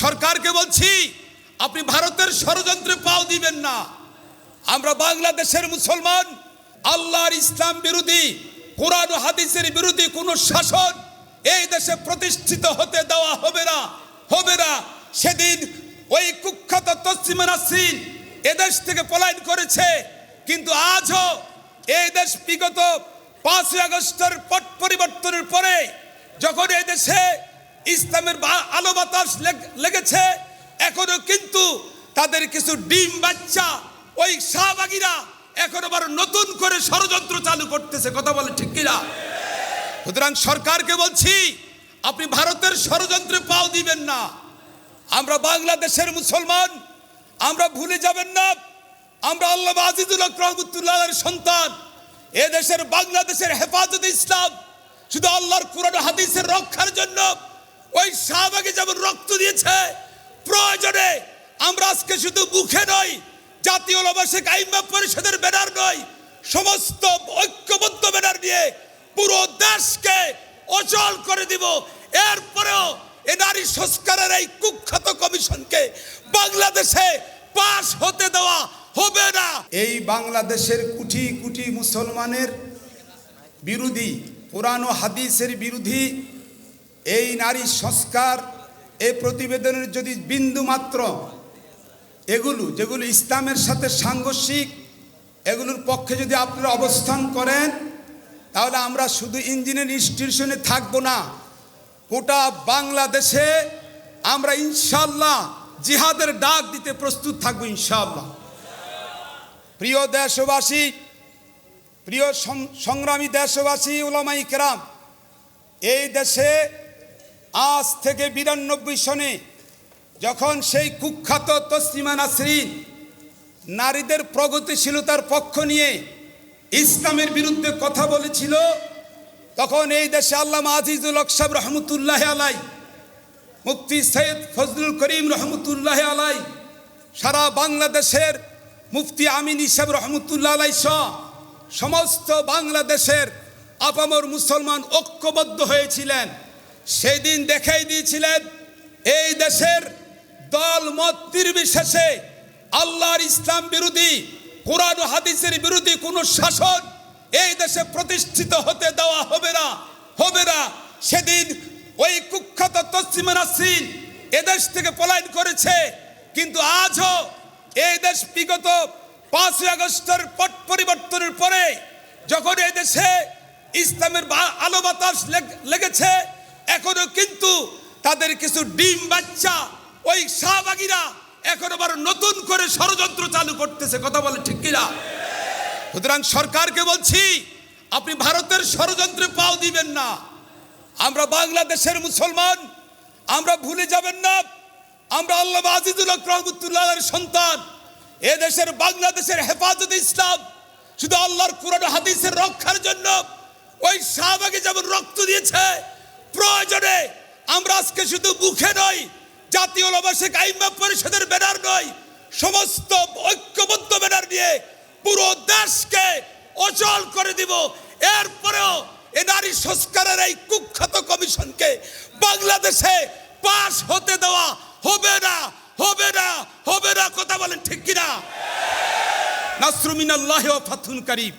সরকারকে বলছি, আপনি ভারতের ষড়যন্ত্রে পাও দিবেন না। আমরা বাংলাদেশের মুসলমান, আল্লাহর ইসলাম বিরোধী, কোরআন হাদিসের বিরোধী কোনো শাসন এই দেশে প্রতিষ্ঠিত হতে দেওয়া হবে না হবে না। সেদিন ওই কুখ্যাত তসলিমা নাসরিন এদেশ থেকে পলায়ন করেছে, কিন্তু আজও এই দেশ বিগত পাঁচই আগস্টের পট, পরিবর্তনের পরে যখন এই দেশে ইসলামের আলো বাতাস লেগেছে। এখনও কিন্তু তাদের কিছু ডিম বাচ্চা, ওই শাহবাগীরা এখন আবার নতুন করে ষড়যন্ত্র চালু করতেছে। কথা বলে ঠিক কিনা? সুতরাং সরকারকে বলছি, আপনি ভারতের ষড়যন্ত্রে পাও দিবেন না। আমরা বাংলাদেশের মুসলমান, আমরা ভুলে যাবেন না। আমরা আল্লাহ আজিজুল রহমতুল্লাহের সন্তান। এ দেশের বাংলাদেশের হেফাজত ইসলাম। শুধু আল্লাহর কোরআন হাদিসের রক্ষার জন্য ওই শাহবাগে যেমন রক্ত দিয়েছে, প্রয়োজনে আমরা আজকে শুধু মুখে নয় জাতীয় ওলামাশিক আইম্মা পরিষদের ব্যানার নয় সমস্ত ঐক্যবদ্ধ ব্যানার নিয়ে পুরো দেশকে অচল করে দিব। এরপরেও এ নারী সংস্কারের এই কুখ্যাত কমিশনকে বাংলাদেশে পাশ হতে দেওয়া হবে না। এই বাংলাদেশের কুটি কুটি মুসলমানের বিরোধী পুরানো হাদিসের বিরোধী এই নারী সংস্কার, এই প্রতিবেদনের যদি বিন্দু মাত্র, এগুলো যেগুলো ইসলামের সাথে সাংঘর্ষিক, এগুলোর পক্ষে যদি আপনারা অবস্থান করেন, তাহলে আমরা শুধু ইঞ্জিনিয়ার ইনস্টিটিউশনে থাকব না। গোটা বাংলাদেশে আমরা ইনশাল্লাহ জিহাদের ডাক দিতে প্রস্তুত থাকব ইনশাল্লাহ প্রিয় দেশবাসী, প্রিয় সংগ্রামী দেশবাসী ওলামাই কেরাম, এই দেশে আজ থেকে বিরানব্বই সনে যখন সেই কুখ্যাত তসলিমা নাসরিন নারীদের প্রগতিশীলতার পক্ষ নিয়ে ইসলামের বিরুদ্ধে কথা বলেছিল, তখন এই দেশে আল্লাহ আজিজুল আকসাব রহমতুল্লাহ আলাই, মুফতি সৈয়দ ফজলুল করিম রহমতুল্লাহ আলাই, সারা বাংলাদেশের মুফতি আমিন ইসাব রহমতুল্লাহ আলাই সমস্ত বাংলাদেশের আপামর মুসলমান ঐক্যবদ্ধ হয়েছিলেন। সেদিন দেখাই দিয়েছিলেন, এই দেশের দল মত নির্বিশেষে আল্লাহর ইসলাম বিরোধী, কোরআন হাদিসের বিরোধী কোনো শাসন এই দেশে প্রতিষ্ঠিত হতে দেওয়া হবে না হবে না। সেদিন ওই কুখ্যাত তসলিমা নাসরিন এদেশ থেকে পলায়ন করেছে, কিন্তু আজও এই দেশ বিগত পাঁচই আগস্টের পট পরিবর্তনের পরে যখন এই দেশে ইসলামের আলো বাতাস লেগেছে এখনও কিন্তু তাদের কিছু ডিম বাচ্চা, ওই শাহবাগীরা এখন আবার নতুন করে ষড়যন্ত্র চালু করতেছে, কথা বলে ঠিক কিনা? সুতরাং সরকারকে বলছি, আপনি ভারতের ষড়যন্ত্রে পাও দিবেন না। আমরা বাংলাদেশের মুসলমান, আমরা ভুলে যাবেন না, আমরা আল্লাহ আজিজুল রহমতুল্লাহের সন্তান। এ দেশের, বাংলাদেশের হেফাজত ইসলাম, শুধু আল্লাহর কোরআন হাদিসের রক্ষার জন্য, ওই শাহবাগে যেমন রক্ত দিয়েছে প্রয়োজনে আমরা আজকে শুধু মুখে নয় জাতীয় ওলামাশিক আইম্মা পরিষদের ব্যানার নয় সমস্ত ঐক্যবদ্ধ ব্যানার নিয়ে পুরো দেশকে অচল করে দিব। এরপরেও এ নারী সংস্কারের এই কুখ্যাত কমিশনকে বাংলাদেশে পাশ হতে দেওয়া হবে না হবে না হবে না। কথা বলেন ঠিক কিনা? নাসরুমিনাল্লাহ ফাথুন করিম।